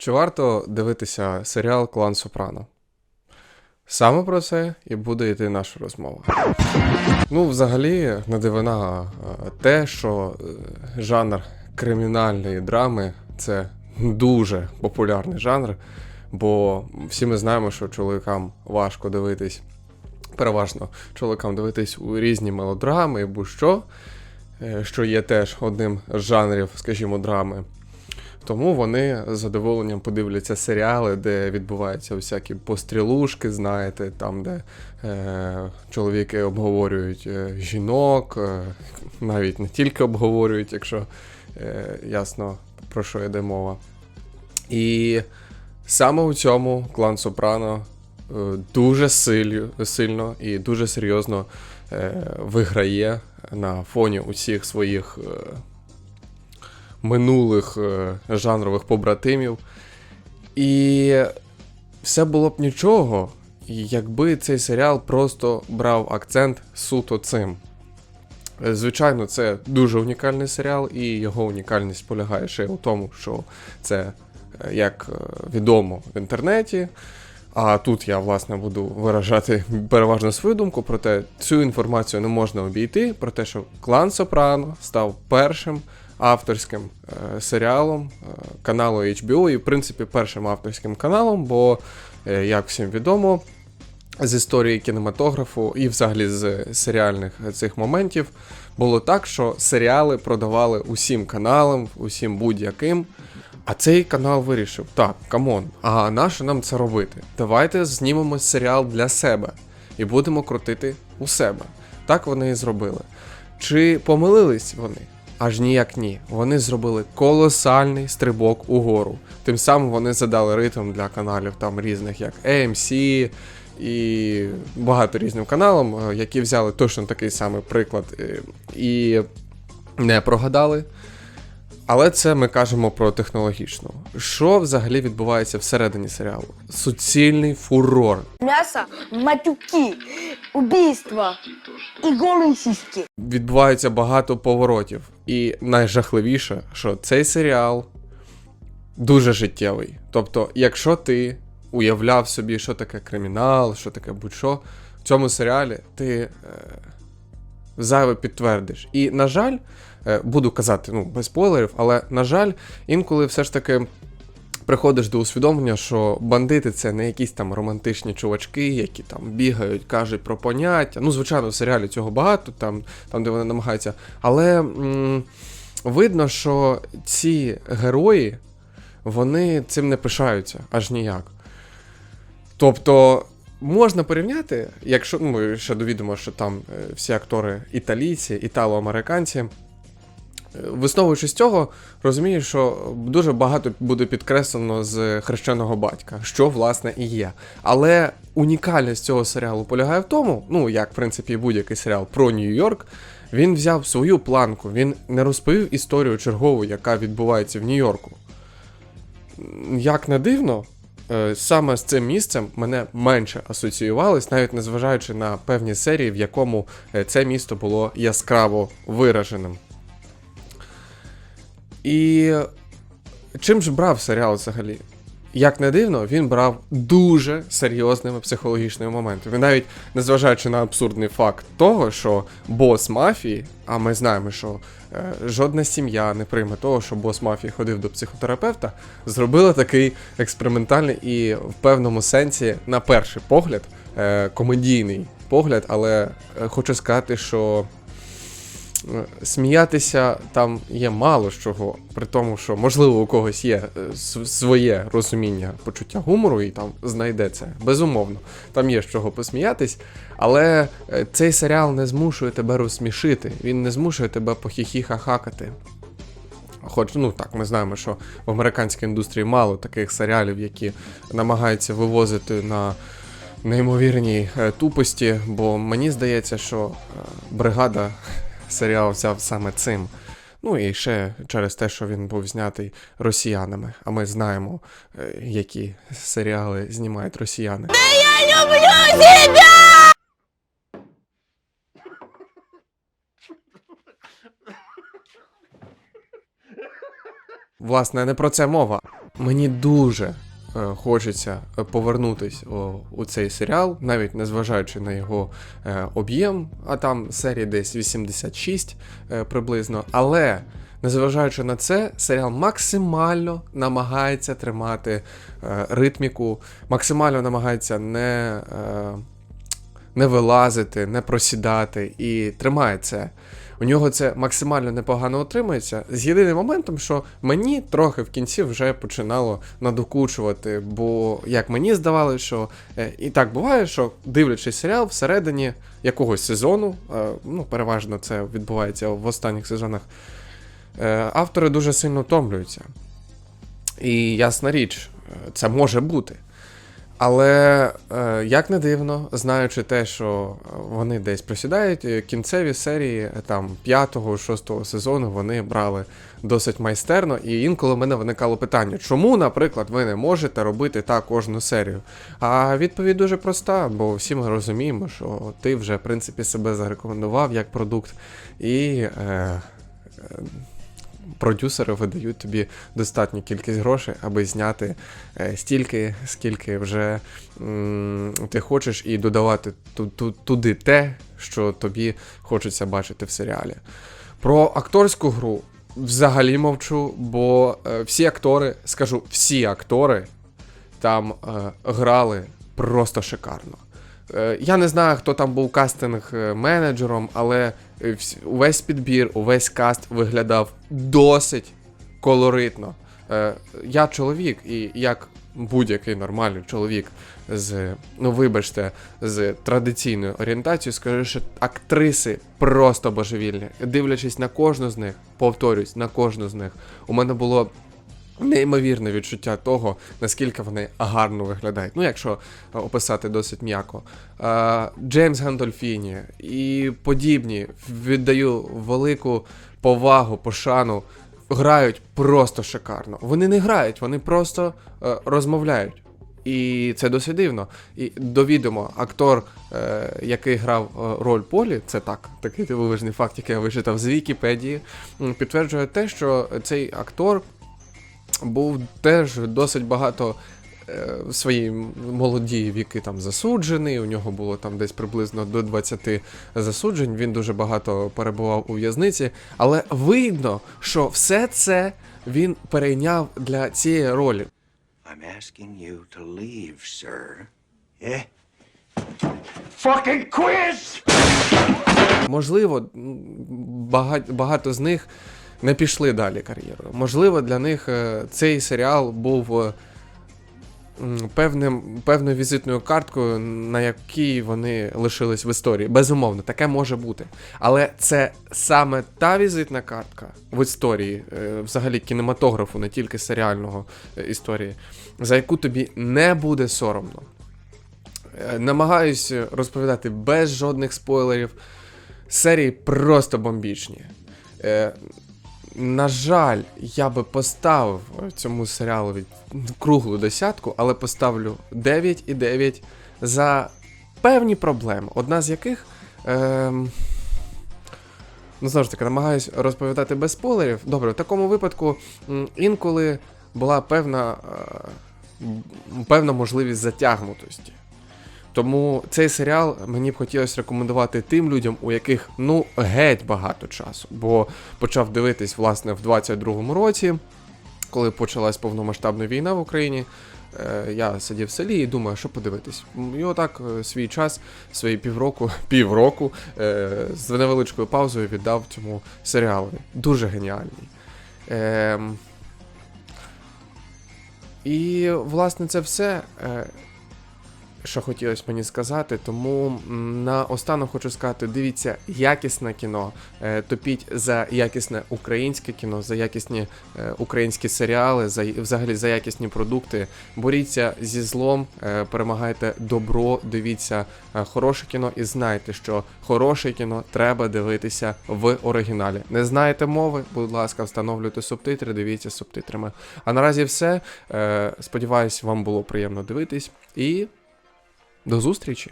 Чи варто дивитися серіал Клан Сопрано? Саме про це і буде йти наша розмова. Ну, взагалі, не дивина е, те, що е, жанр кримінальної драми це дуже популярний жанр, бо всі ми знаємо, що чоловікам важко дивитись, переважно чоловікам дивитись у різні мелодрами або що, е, що є теж одним з жанрів, скажімо, драми. Тому вони з задоволенням подивляться серіали, де відбуваються всякі пострілушки, знаєте, там, де е, чоловіки обговорюють е, жінок, е, навіть не тільки обговорюють, якщо е, ясно про що йде мова. І саме у цьому клан Сопрано е, дуже силю, сильно і дуже серйозно е, виграє на фоні усіх своїх. Е, минулих е, жанрових побратимів. І все було б нічого, якби цей серіал просто брав акцент суто цим. Звичайно, це дуже унікальний серіал, і його унікальність полягає ще у тому, що це, е, як е, відомо в інтернеті. А тут я, власне, буду виражати переважно свою думку, проте цю інформацію не можна обійти, про те, що клан Сопрано став першим авторським е, серіалом е, каналу HBO і, в принципі, першим авторським каналом, бо, е, як всім відомо, з історії кінематографу і взагалі з серіальних цих моментів було так, що серіали продавали усім каналам, усім будь-яким. А цей канал вирішив: так, камон, а нащо нам це робити? Давайте знімемо серіал для себе і будемо крутити у себе. Так вони і зробили. Чи помилились вони? Аж ніяк ні. Вони зробили колосальний стрибок угору. Тим самим вони задали ритм для каналів там різних, як AMC і багато різним каналам, е, які взяли точно такий самий приклад е, і не прогадали. Але це ми кажемо про технологічну. Що взагалі відбувається всередині серіалу? Суцільний фурор. Мясо, матюки, убийства и голые сиськи. Відбувається багато поворотів. І найжахливіше, що цей серіал дуже життєвий. Тобто, якщо ти уявляв собі, що таке кримінал, що таке будь-що, в цьому серіалі ти е, зайве підтвердиш. І, на жаль, е, буду казати, ну, без спойлерів, але, на жаль, інколи все ж таки. Приходиш до усвідомлення, що бандити це не якісь там романтичні чувачки, які там бігають, кажуть про поняття. Ну, звичайно, в серіалі цього багато, там, там де вони намагаються. Але м- видно, що ці герої, вони цим не пишаються аж ніяк. Тобто, можна порівняти, якщо ну, ми ще довідомо, що там е, всі актори італійці, італо-американці. Висновуючи з цього, розумію, що дуже багато буде підкреслено з хрещеного батька, що власне і є. Але унікальність цього серіалу полягає в тому, ну як в принципі будь-який серіал про Нью-Йорк, він взяв свою планку, він не розповів історію чергову, яка відбувається в Нью-Йорку. Як не дивно, е, саме з цим місцем мене менше асоціювалось, навіть незважаючи на певні серії, в якому е, це місто було яскраво вираженим. І чим ж брав серіал взагалі? Як не дивно, він брав дуже серйозними психологічними моментами. І навіть незважаючи на абсурдний факт того, що бос мафії, а ми знаємо, що е, жодна сім'я не прийме того, що бос мафії ходив до психотерапевта, зробила такий експериментальний і в певному сенсі, на перший погляд, е, комедійний погляд, але е, хочу сказати, що сміятися там є мало чого, при тому, що можливо у когось є е, своє розуміння почуття гумору і там знайде це. Безумовно, там є з чого посміятись, але е, цей серіал не змушує тебе розсмішити, він не змушує тебе похіхіхахакати. Хоч, ну так, ми знаємо, що в американській індустрії мало таких серіалів, які намагаються вивозити на неймовірній е, тупості, бо мені здається, що е, бригада серіал взяв саме цим. Ну і ще через те, що він був знятий росіянами. А ми знаємо, е, які серіали знімають росіяни. Власне, не про це мова. Мені дуже хочеться е, повернутись у цей серіал, навіть незважаючи на його е, об'єм, а там серії десь 86 е, приблизно. Але незважаючи на це, серіал максимально намагається тримати ритміку, максимально намагається не. Не вилазити, не просідати і тримає це. У нього це максимально непогано отримується. З єдиним моментом, що мені трохи в кінці вже починало надокучувати, бо як мені здавалося, що е, і так буває, що дивлячись серіал всередині якогось сезону, е, ну переважно це відбувається в останніх сезонах, е, автори дуже сильно втомлюються. І ясна річ, це може бути. Але е, як не дивно, знаючи те, що е, вони десь просідають, е, кінцеві серії там 5-6 сезону вони брали досить майстерно, і інколи в мене виникало питання, чому, наприклад, ви не можете робити так кожну серію? А відповідь дуже проста, бо всі ми розуміємо, що ти вже в принципі себе зарекомендував як продукт, і е, е, продюсери видають тобі достатню кількість грошей, аби зняти е, стільки, скільки вже м, ти хочеш, і додавати ту, ту, туди те, що тобі хочеться бачити в серіалі. Про акторську гру взагалі мовчу, бо е, всі актори, скажу, всі актори там е, грали просто шикарно. Е, Я не знаю, хто там був кастинг-менеджером, але е, увесь підбір, увесь каст виглядав досить колоритно. Е, Я чоловік, і як будь-який нормальний чоловік з, ну вибачте, з традиційною орієнтацією, скажу, що актриси просто божевільні. Дивлячись на кожну з них, повторюсь, на кожну з них, у мене було неймовірне відчуття того, наскільки вони гарно виглядають. Ну, якщо е, описати досить м'яко. Е, Джеймс Гандольфіні і подібні віддаю велику повагу, пошану. Грають просто шикарно. Вони не грають, вони просто е, розмовляють. І це досить дивно. І довідомо, актор, е, який грав е, роль Полі, це так, такий дивовижний факт, який я вичитав з Вікіпедії, підтверджує те, що цей актор був теж досить багато е, в своїй молоді віки там засуджений. У нього було там десь приблизно до 20 засуджень. Він дуже багато перебував у в'язниці. Але видно, що все це він перейняв для цієї ролі. I'm asking you to leave, sir. Yeah? Fucking quiz! Можливо, м, бага- багато з них не пішли далі кар'єрою. Можливо, для них е, цей серіал був е, певним, певною візитною карткою, на якій вони лишились в історії. Безумовно, таке може бути. Але це саме та візитна картка в історії, е, взагалі кінематографу, не тільки серіального історії, за яку тобі не буде соромно. Намагаюсь розповідати без жодних спойлерів. Серії просто бомбічні. Е, на жаль, я би поставив цьому серіалу круглу десятку, але поставлю 9,9 за певні проблеми. Одна з яких. Ем, ну, знову ж таки, намагаюсь розповідати без спойлерів. Добре, в такому випадку інколи була певна, е, певна можливість затягнутості. Тому цей серіал мені б хотілося рекомендувати тим людям, у яких ну геть багато часу. Бо почав дивитись власне в 22-му році, коли почалась повномасштабна війна в Україні. Е, Я сидів в селі і думаю, що подивитись. І отак е, свій час, свої півроку, півроку е, з невеличкою паузою віддав цьому серіалу. Дуже геніальний. Ем, І, власне, це все. Що хотілося мені сказати, тому на останок хочу сказати: дивіться якісне кіно, е, топіть за якісне українське кіно, за якісні е, українські серіали, за взагалі за якісні продукти. Боріться зі злом, е, перемагайте добро, дивіться хороше кіно і знайте, що хороше кіно треба дивитися в оригіналі. Не знаєте мови, будь ласка, встановлюйте субтитри, дивіться субтитрами. А наразі все. Сподіваюсь, вам було приємно дивитись і. До зустрічі!